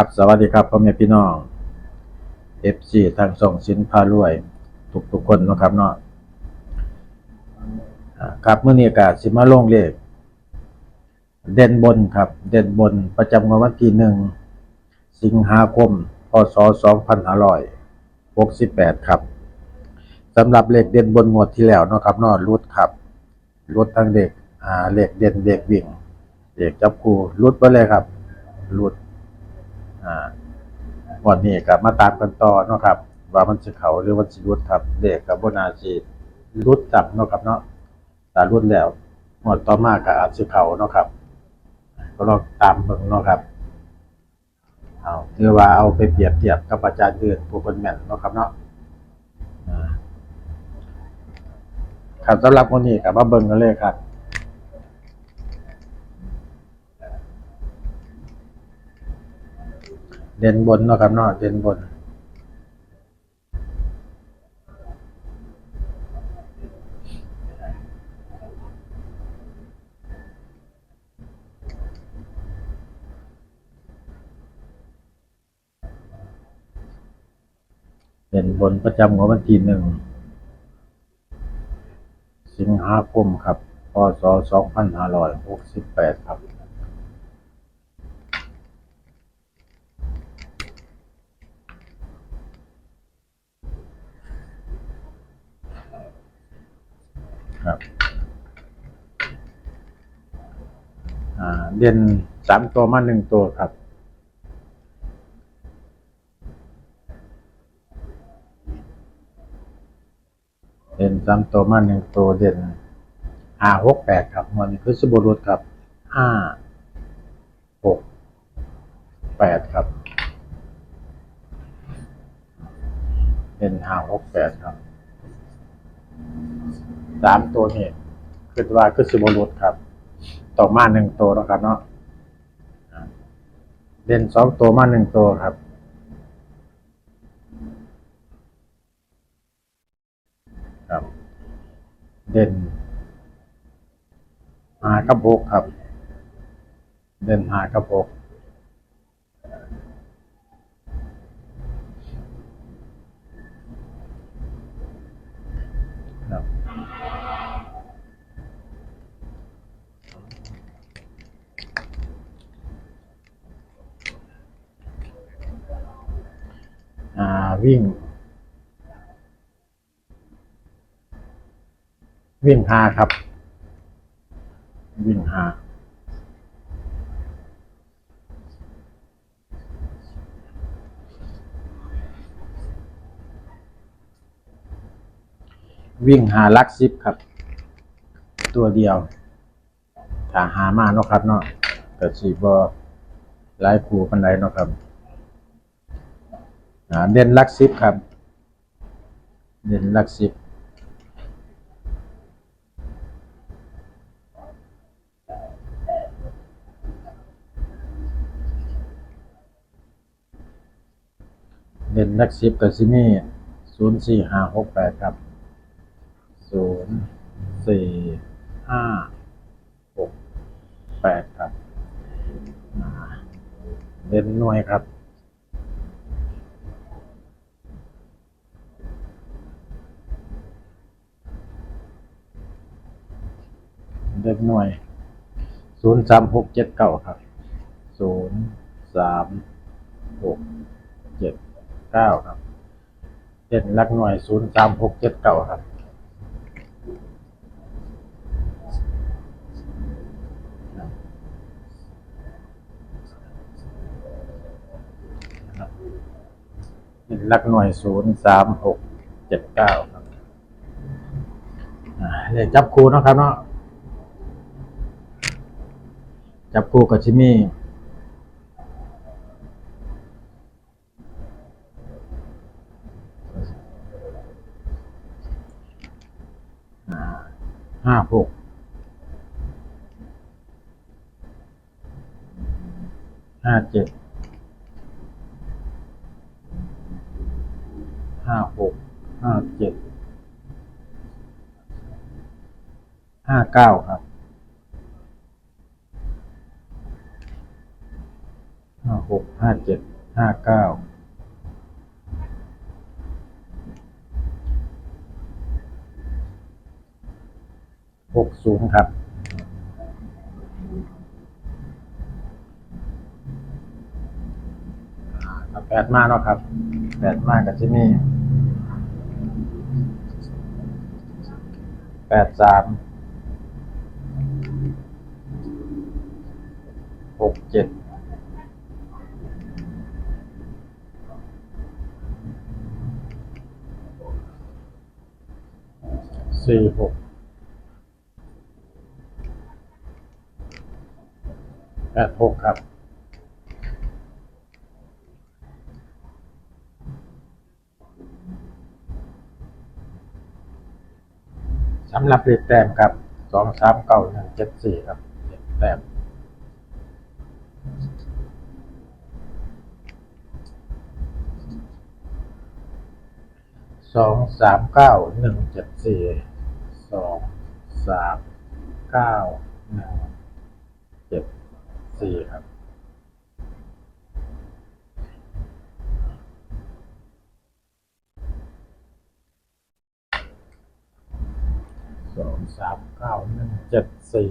ครับสวัสดีครับพ่อแม่พี่น้อง FC ทางส่งสินพารวย ทุกทุกคนนะครับเนาะอ่าครับเมื้อนี้ก็สิมาลงเลขเด่นบนครับ เด่นบนประจำวันที่หนึ่งสิงหาคมพศ2568ครับสำหรับเลขเด่นบนงวดที่แล้วนะครับนาะรุดครับรุดทั้งเด็กอ่าเลขเด่นเด็กวิ่งเลขจับคู่รุดไปเลยครับรุด อ่าวันนี้ก็มาตามกันต่อเนาะครับ ว่ามันสิเขาหรือมันสิรุดครับเด็กกับบนาสิรุดจับเนาะครับเนาะแต่รุดแล้วหมดต่อมาก็อาจสิเขาเนาะครับ ก็ลองตามเบิ่งเนาะครับเอาคือว่าเอาไปเปรียบเทียบกับอาจารย์อื่นผู้คนแม่นเนาะครับเนาะอ่าครับสำหรับวันนี้ก็มาเบิ่งกันเลยครับ เด่นบนเนาะครับเนาะเด่นบน เด่นบนประจำของวันที่หนึ่งสิงหาคมครับพศสองพันห้าร้อยหกสิบแปดครับ ครับเด่นสามตัวมาหนึ่งตัวครับ เด่นสามตัวมาหนึ่งตัวเด่นห้าหกแปดครับมันคือสบุรุษครับห้าหกแปดครับ เด่นห้าหกแปดครับ สามตัวนี่คือว่าคือสบุรุษครับ ต่อมาหนึ่งตัวแล้วครับเนาะเด่นสองตัวมาหนึ่งตัวครับ ครับ เด่นหากระโปกครับ เด่นหากระโปก วิ่ง วิ่งหาครับ วิ่งหาวิ่งหาลักซิปครับ ตัวเดียวถ้าหามาเนาะครับเนาะก็สีบอหลายคูปันไดเนาะครับ เด่นลักซิปครับ เด่นลักซิปเด่นนักสิบกับซิมี่ศูนย์สี่ห้าหกแปดครับศูนย์สี่ห้าหกแปดครับเด่นหน่วยครับ สามหกเจ็ดเก้าครับศูนย์สามหกเจ็ดเก้าครับเด่นลักหน่วยศูนย์สามหกเจ็ดเก้าครับเด่นลักหน่วยศูนย์สามหกเจ็ดเก้าครับอ่าเลขจับคู่นะครับเนาะ จับคู่กับชิมี่อ่ห้าหกห้าเจ็ดห้าหกห้าเจ็ดห้าเก้าครับห้าห หกห้าเจ็ด ห้าเก้าหกศูนย์ครับแปดมากเนาะครับแปดมากกับที่นี่แปดสามหกเจ็ด สี่หกแปดหกครับ สำหรับเลขแต้มครับสองสามเก้าหนึ่งเจ็ดสี่ครับเลขแต้มสองสามเก้าหนึ่งเจ็ดสี่ สองสามเก้าหนึ่งเจ็ดสี่ครับ สองสามเก้าหนึ่งเจ็ดสี่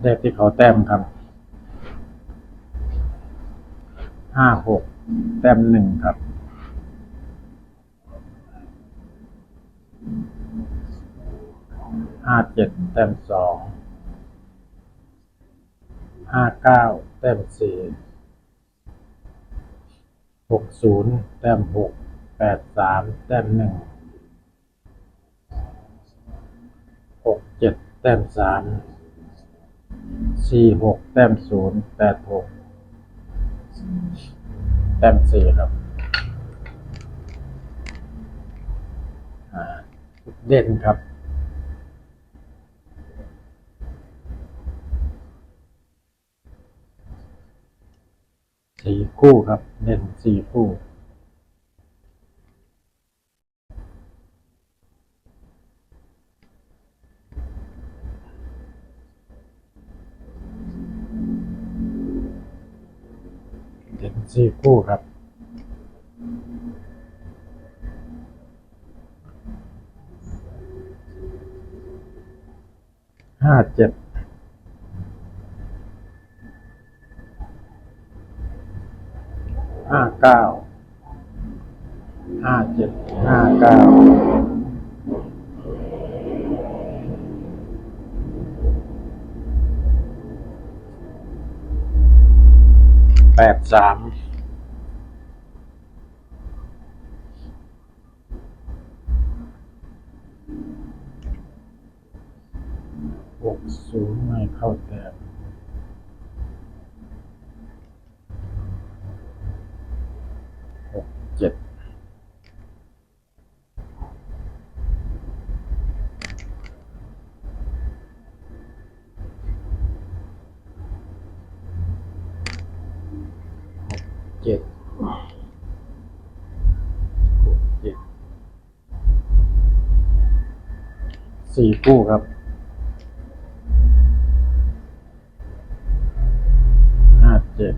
เลขที่เขาแต้มครับ ห้าหกแต้มหนึ่งครับ ห้าเจ็ดแต้มสองห้าเก้าแต้มสี่หกศูนย์แต้มหกแปดสามแต้มหนึ่งหกเจ็ดแต้มสามสี่หกแต้มศูนย์แปดหกแต้มสี่ครับอ่าเด่นครับ สี่คู่ครับ เด่นสี่คู่ เด่นสี่คู่ครับห้าเจ็ด ห้าเก้าห้าเจ็ดห้าเก้าแปดสามหกศูนย์ไม่เข้าแต้มหกเจ็ด เจ็ดหกเจ็ด สี่คู่ครับห้าเจ็ด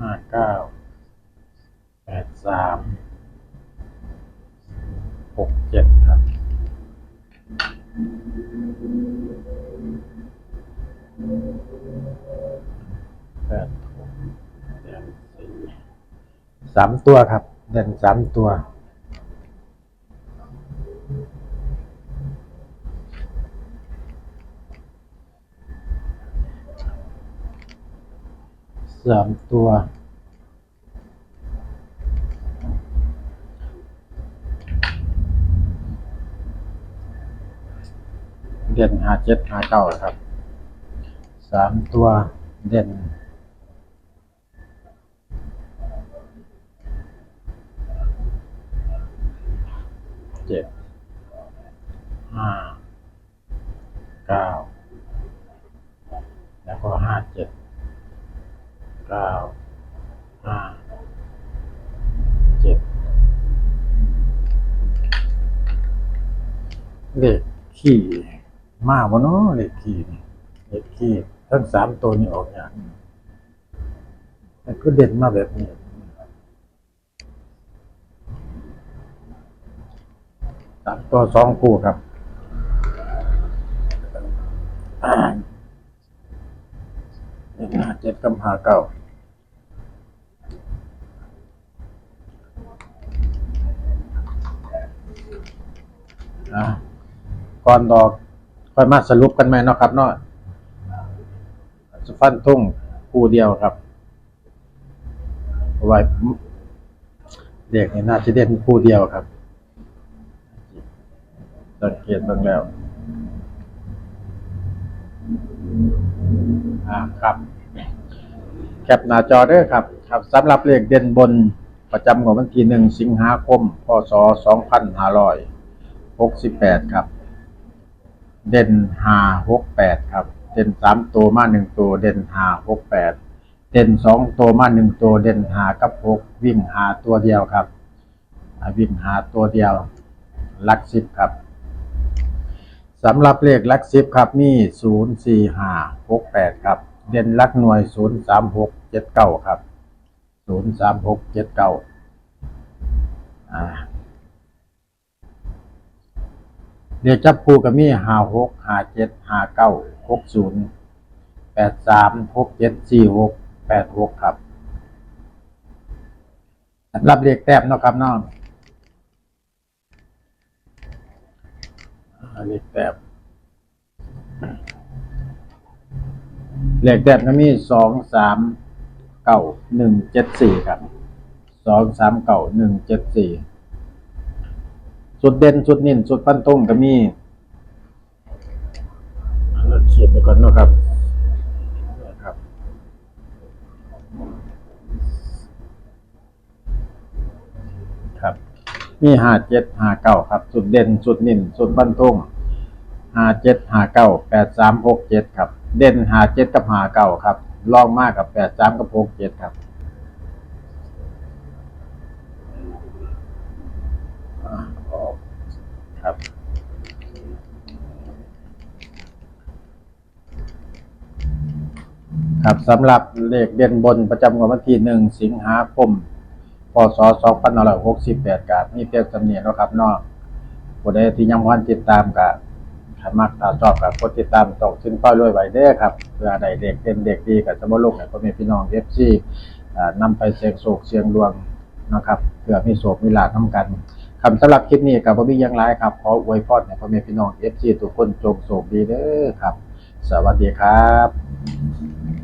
ห้าเก้าแปดสามหกเจ็ดครับแปดหกเด่นสี่สามตัวครับเด่นสามตัว สามตัว เด่นหาเจ็ดหาเก้าครับสามตัวเด่นเจ็ด ห้า เก้า แล้วก็ห้าเจ็ด เก้าห้าเจ็ดเลขขี่มากวะเนาะเลขขี่นี่เลขขี่ทั้งสามตัวนี้ออกอย่างมันก็เด่นมาแบบนี้สามตัวสองคู่ครับอ่าหนึ่งห้าเจ็ดกับหาเก้าอ่าก่อนดอกค่อยมาสรุปกันไหมเนาะครับเนาะจะฟันทุ่งคู่เดียวครับเพราะว่าเด็กนี่น่าจะเด่นคู่เดียวครับสังเกตบ้างแล้ว อ่าครับ แคปหน้าจอเด้อครับครับสำหรับเลขเด่นบนประจำของวันที่หนึ่งสิงหาคม พศสองพันห้าร้อยหกสิบแปดครับ เด่นห้าหกแปดครับ เด่นสามตัวมาหนึ่งตัว เด่นห้าหกแปดเด่นสองตัวมาหนึ่งตัว เด่นหากับหกวิ่งหาตัวเดียวครับวิ่งหาตัวเดียวลักสิบครับสำหรับเลขลักสิบครับมีศูนย์สี่ห้าหกแปดครับ เด่นลักหน่วยศูนย์สามหกเจ็ดเก้าครับศูนย์สามหกเจ็ดเก้าอ่าเดี๋ยวจับคู่กับมีห้าหกห้าเจ็ดห้าเก้าหกศูนย์แปดสามหกเจ็ดสี่หกแปดหกครับรับเลขแต้มเนาะครับน้องอ่าเลขแต้ม เลขแต้มก็มีสองสามเก้าหนึ่งเจ็ดสี่ครับสองสามเก้าหนึ่งเจ็ดสี่สุดเด่นสุดนิ่นสุดปั้นต้งก็มีเราเขียนไปก่อนเนาะครับนะครับ ครับ มีห้าเจ็ดห้าเก้าครับ สุดเด่นสุดนิ่นสุดปั้นต้งห้าเจ็ดห้าเก้าแปดสามหกเจ็ดครับ เด่นห้าเจ็ดกับห้าเก้าครับลองมากกับแปดสามกับหกเจ็ดครับอ่าออกครับ ครับสำหรับเลขเด่นบนประจำวันที่หนึ่งสิงหาคมพศสองพันหกสิบแปดกับมีเพียงสำเนียงเนาะครับเนอกผู้ใดที่ยังวันติดตามกับ ถ้ามักถ้าชอบกับกดติดตามตกชิ้นป้ายรวยไว้เด้อครับเพื่อใด้เด็กเป็นเด็กดีกับสมรุกให้พ่อแม่พี่น้องเอฟซีนำไปเสียงโศกเสียงดวงนะครับเพื่อมีโศกมีลาภนำกันคำสำหรับคลิปนี้กับพ่อพี่ยังไรครับขออวยพรให้พ่อแม่พี่น้องเอฟซีทุกคนจงโศกดีเด้อครับ สวัสดีครับ